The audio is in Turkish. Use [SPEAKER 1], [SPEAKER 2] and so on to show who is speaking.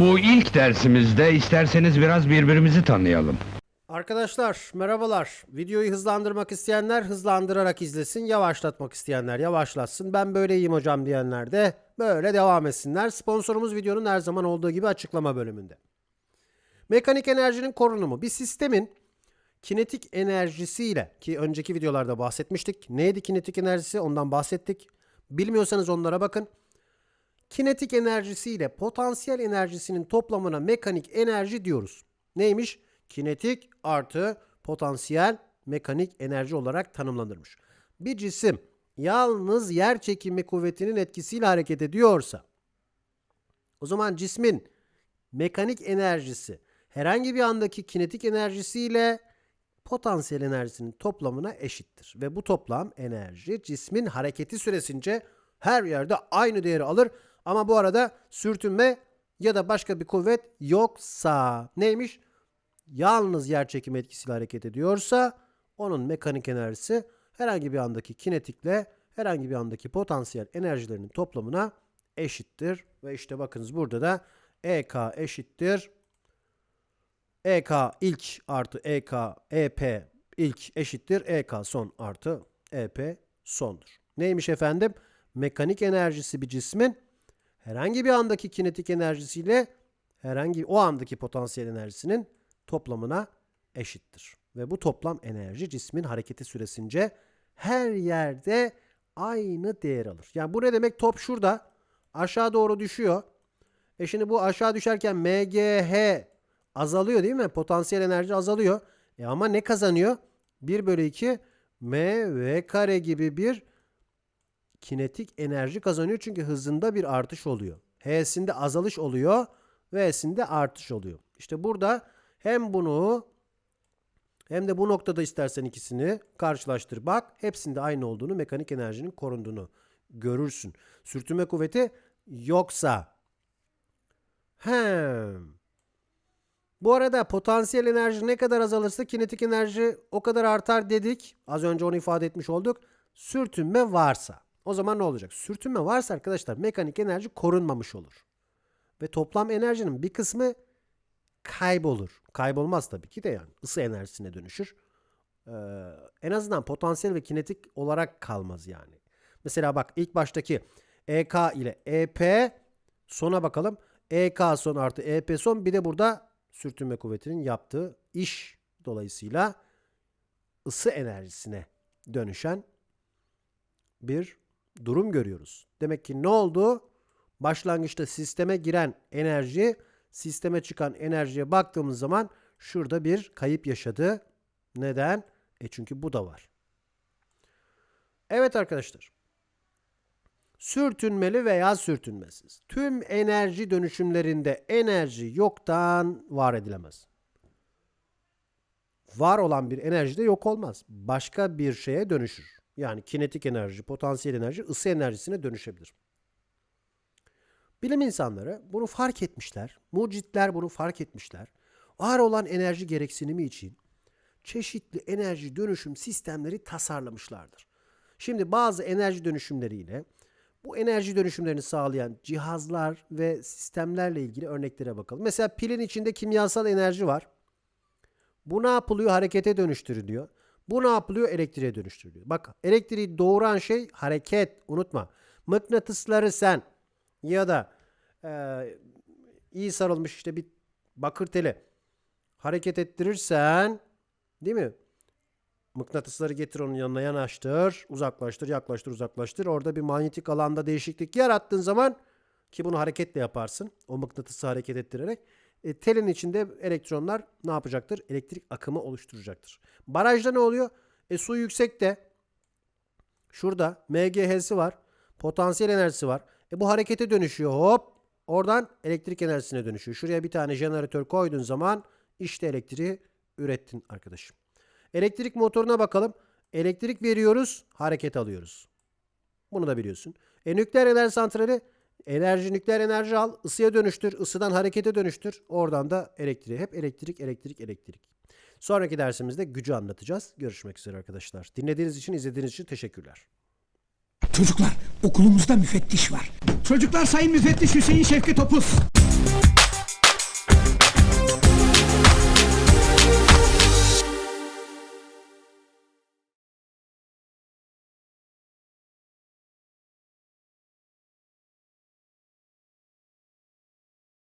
[SPEAKER 1] Bu ilk dersimizde isterseniz biraz birbirimizi tanıyalım.
[SPEAKER 2] Arkadaşlar merhabalar. Videoyu hızlandırmak isteyenler hızlandırarak izlesin. Yavaşlatmak isteyenler yavaşlatsın. Ben böyle iyiyim hocam diyenler de böyle devam etsinler. Sponsorumuz videonun her zaman olduğu gibi açıklama bölümünde. Mekanik enerjinin korunumu bir sistemin kinetik enerjisiyle ki önceki videolarda bahsetmiştik. Neydi kinetik enerjisi ondan bahsettik. Bilmiyorsanız onlara bakın. Kinetik enerjisiyle potansiyel enerjisinin toplamına mekanik enerji diyoruz. Neymiş? Kinetik artı potansiyel mekanik enerji olarak tanımlanırmış. Bir cisim yalnız yer çekimi kuvvetinin etkisiyle hareket ediyorsa o zaman cismin mekanik enerjisi herhangi bir andaki kinetik enerjisiyle potansiyel enerjisinin toplamına eşittir. Ve bu toplam enerji cismin hareketi süresince her yerde aynı değeri alır. Ama bu arada sürtünme ya da başka bir kuvvet yoksa neymiş? Yalnız yer çekimi etkisiyle hareket ediyorsa onun mekanik enerjisi herhangi bir andaki kinetikle herhangi bir andaki potansiyel enerjilerinin toplamına eşittir. Ve işte bakınız burada da EK eşittir EK ilk artı EK, EP ilk eşittir EK son artı EP sondur. Neymiş efendim? Mekanik enerjisi bir cismin herhangi bir andaki kinetik enerjisiyle herhangi o andaki potansiyel enerjisinin toplamına eşittir. Ve bu toplam enerji cismin hareketi süresince her yerde aynı değer alır. Yani bu ne demek? Top şurada aşağı doğru düşüyor. E şimdi bu aşağı düşerken MGH azalıyor değil mi? Potansiyel enerji azalıyor. E ama ne kazanıyor? 1 bölü 2 mv kare gibi bir kinetik enerji kazanıyor. Çünkü hızında bir artış oluyor. H'sinde azalış oluyor. V'sinde artış oluyor. İşte burada hem bunu hem de bu noktada istersen ikisini karşılaştır bak. Hepsinde aynı olduğunu, mekanik enerjinin korunduğunu görürsün. Sürtünme kuvveti yoksa hem bu arada potansiyel enerji ne kadar azalırsa kinetik enerji o kadar artar dedik. Az önce onu ifade etmiş olduk. Sürtünme varsa. O zaman ne olacak? Sürtünme varsa arkadaşlar mekanik enerji korunmamış olur. Ve toplam enerjinin bir kısmı kaybolur. Kaybolmaz tabii ki de yani. ısı enerjisine dönüşür. Ee, en azından potansiyel ve kinetik olarak kalmaz yani. Mesela bak ilk baştaki EK ile EP sona bakalım. EK son artı EP son bir de burada sürtünme kuvvetinin yaptığı iş dolayısıyla ısı enerjisine dönüşen bir durum görüyoruz. Demek ki ne oldu? Başlangıçta sisteme giren enerji sisteme çıkan enerjiye baktığımız zaman şurada bir kayıp yaşadı. Neden? E çünkü bu da var. Evet arkadaşlar. Sürtünmeli veya sürtünmesiz. Tüm enerji dönüşümlerinde enerji yoktan var edilemez. Var olan bir enerji de yok olmaz. Başka bir şeye dönüşür. Yani kinetik enerji, potansiyel enerji ısı enerjisine dönüşebilir. Bilim insanları bunu fark etmişler. Mucitler bunu fark etmişler. Var olan enerji gereksinimi için çeşitli enerji dönüşüm sistemleri tasarlamışlardır. Şimdi bazı enerji dönüşümleriyle bu enerji dönüşümlerini sağlayan cihazlar ve sistemlerle ilgili örneklere bakalım. Mesela pilin içinde kimyasal enerji var. Bu ne yapılıyor? Harekete dönüştürülüyor. Bu ne yapılıyor? Elektriğe dönüştürülüyor. Bak elektriği doğuran şey hareket. Unutma. Mıknatısları sen ya da e, iyi sarılmış işte bir bakır teli hareket ettirirsen değil mi? Mıknatısları getir onun yanına yanaştır, uzaklaştır, yaklaştır, uzaklaştır. Orada bir manyetik alanda değişiklik yarattığın zaman ki bunu hareketle yaparsın. O mıknatısı hareket ettirerek. E, telin içinde elektronlar ne yapacaktır? Elektrik akımı oluşturacaktır. Barajda ne oluyor? E, su yüksekte. Şurada MGH'si var. Potansiyel enerjisi var. E, bu harekete dönüşüyor. Hop. Oradan elektrik enerjisine dönüşüyor. Şuraya bir tane jeneratör koyduğun zaman işte elektriği ürettin arkadaşım. Elektrik motoruna bakalım. Elektrik veriyoruz, hareket alıyoruz. Bunu da biliyorsun. E nükleer enerji santrali enerji nükleer enerji al, ısıya dönüştür, ısıdan harekete dönüştür. Oradan da elektriği. Hep elektrik, elektrik, elektrik. Sonraki dersimizde gücü anlatacağız. Görüşmek üzere arkadaşlar. Dinlediğiniz için, izlediğiniz için teşekkürler.
[SPEAKER 3] Çocuklar okulumuzda müfettiş var.
[SPEAKER 4] Çocuklar Sayın Müfettiş Hüseyin Şevki Topuz.